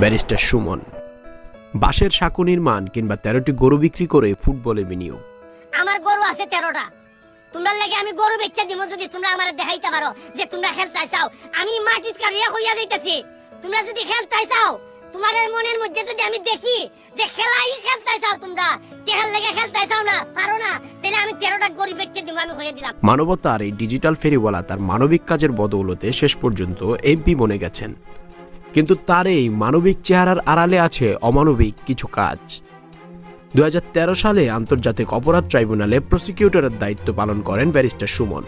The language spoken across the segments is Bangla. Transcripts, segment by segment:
ব্যারিস্টার সুমন। বাঁশের সাঁকো নির্মাণ কিংবা তেরোটি গরু বিক্রি করে ফুটবলে বিনিয়োগ। আমার গরু আছে তেরোটা। তোমরা লাগে আমি গরু বেচা দিব যদি তোমরা আমার দেখাইতে পারো যে তোমরা খেলতে চাও। আমি মাটির কারিয়া হইয়া যাইতেছি। তোমরা যদি খেলতে চাও তোমাদের মনের মধ্যে যদি আমি দেখি যে খেলাই খেলতে চাও তোমরা তেহার লেগে খেলতে চাও না পারো না তাহলে আমি তেরোটা গরু বেচে দিব আমি হয়ে দিলাম। মানবতার এই ডিজিটাল ফেরিওয়ালা তার মানবিক কাজের বদৌলতে শেষ পর্যন্ত এমপি বনে গেছেন। কিন্তু তার এই মানবিক চেহারার আড়ালে আছে অমানবিক কিছু কাজ। দুহাজার তেরো সালে আন্তর্জাতিক অপরাধ ট্রাইব্যুনালে প্রসিকিউটরের দায়িত্ব পালন করেন ব্যারিস্টার সুমন।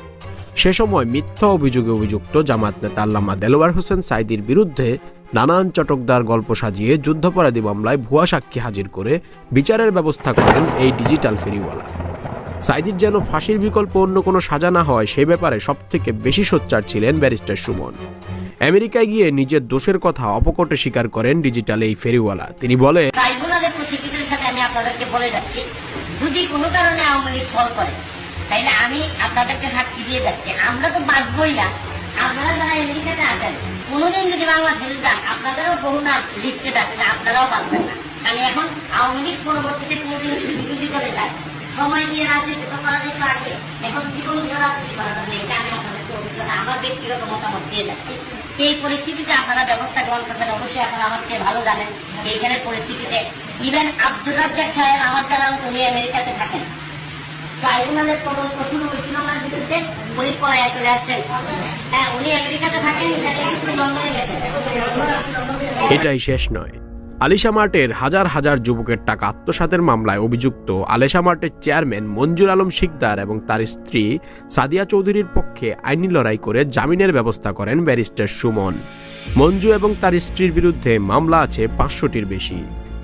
সে সময় মিথ্যা অভিযোগে অভিযুক্ত জামাত নেতা আল্লামা দেলোয়ার হোসেন সাইদির বিরুদ্ধে নানান চটকদার গল্প সাজিয়ে যুদ্ধাপরাধী মামলায় ভুয়া সাক্ষী হাজির করে বিচারের ব্যবস্থা করেন এই ডিজিটাল ফেরিওয়ালা। সাইদির যেন ফাঁসির বিকল্প অন্য কোনো সাজা না হয় সে ব্যাপারে সবথেকে বেশি সোচ্চার ছিলেন ব্যারিস্টার সুমন। আমেরিকায় গিয়ে নিজের দোষের কথা অপকটে স্বীকার করেন ডিজিটাল এই ফেরিওয়ালা। তিনি বলে যদি কোনো কারণে আওয়ামী লীগ ফল করে, তাইলে আমি আপনাদেরকে দিয়ে যাচ্ছি। আমরা তো বাঁচবই না। আপনারা যারা আমেরিকাতে আছেন, কোনোদিন যদি যান, আপনাদেরও বহু লিস্টেড আছে, আপনারাও না। আমি এখন আওয়ামী লীগ পরবর্তীতে কোনোদিন বিরোধী করে যায়। সময় দিয়ে রাজনীতি তো করা যেত আগে এখন জীবন দিয়ে রাজনীতি করা যাবে এটা আমি অভিজ্ঞতা আমার ব্যক্তিগত মতামত দিয়ে যাচ্ছি। এই পরিস্থিতিতে আপনারা ব্যবস্থা গ্রহণ করবেন, অবশ্যই আপনারা আমার চেয়ে ভালো জানেন এইখানের পরিস্থিতিতে ইভেন আব্দুল রাজ্জাক সাহেব আমার জানা উনি আমেরিকাতে থাকেন। ট্রাইব্যুনালের তদন্ত শুরু হয়েছিল আমার বিরুদ্ধে উনি পরে চলে আসছেন। হ্যাঁ উনি আমেরিকাতে থাকেন এটাই শেষ নয়। আলিশা মার্টের হাজার হাজার যুবকের টাকা আত্মসাতের মামলায় অভিযুক্ত আলেশা মার্টের চেয়ারম্যান মঞ্জুর আলম শিকদার এবং তার স্ত্রী সাদিয়া চৌধুরীর পক্ষে আইনি লড়াই করে জামিনের ব্যবস্থা করেন ব্যারিস্টার সুমন। মঞ্জু এবং তার স্ত্রীর বিরুদ্ধে মামলা আছে পাঁচশোটির বেশি।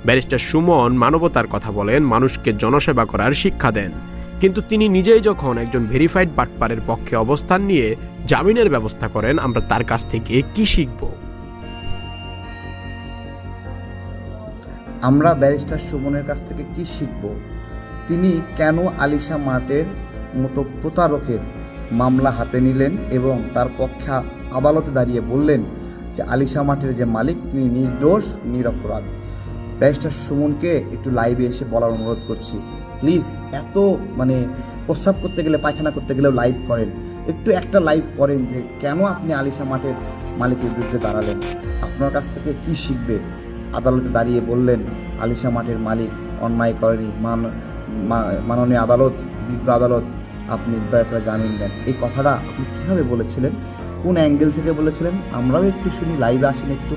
ব্যারিস্টার সুমন মানবতার কথা বলেন, মানুষকে জনসেবা করার শিক্ষা দেন। কিন্তু তিনি নিজেই যখন একজন ভেরিফাইড বাটপারের পক্ষে অবস্থান নিয়ে জামিনের ব্যবস্থা করেন, আমরা তার কাছ থেকে কি শিখব? আমরা ব্যারিস্টার সুমনের কাছ থেকে কি শিখব? তিনি কেন আলিশা মার্টের মতো প্রতারকের মামলা হাতে নিলেন এবং তার পক্ষে আদালতে দাঁড়িয়ে বললেন যে আলিশা মার্টের যে মালিক, তিনি নির্দোষ, নিরপরাধ। ব্যারিস্টার সুমনকে একটু লাইভে এসে বলার অনুরোধ করছি। প্লিজ এত মানে প্রস্রাব করতে গেলে, পায়খানা করতে গেলেও লাইভ করেন। একটু একটা লাইভ করেন যে কেন আপনি আলিশা মার্টের মালিকের বিরুদ্ধে দাঁড়ালেন? আপনার কাছ থেকে কি শিখবে? আদালতে দাঁড়িয়ে বললেন, আলিশা মাঠের মালিক অন্যায় করেনি। মান মাননীয় আদালত, বিজ্ঞ আদালত, আপনি দয়া করে জামিন দেন। এই কথাটা আপনি কীভাবে বলেছিলেন? কোন অ্যাঙ্গেল থেকে বলেছিলেন? আমরাও একটু শুনি, লাইভে আসেন একটু।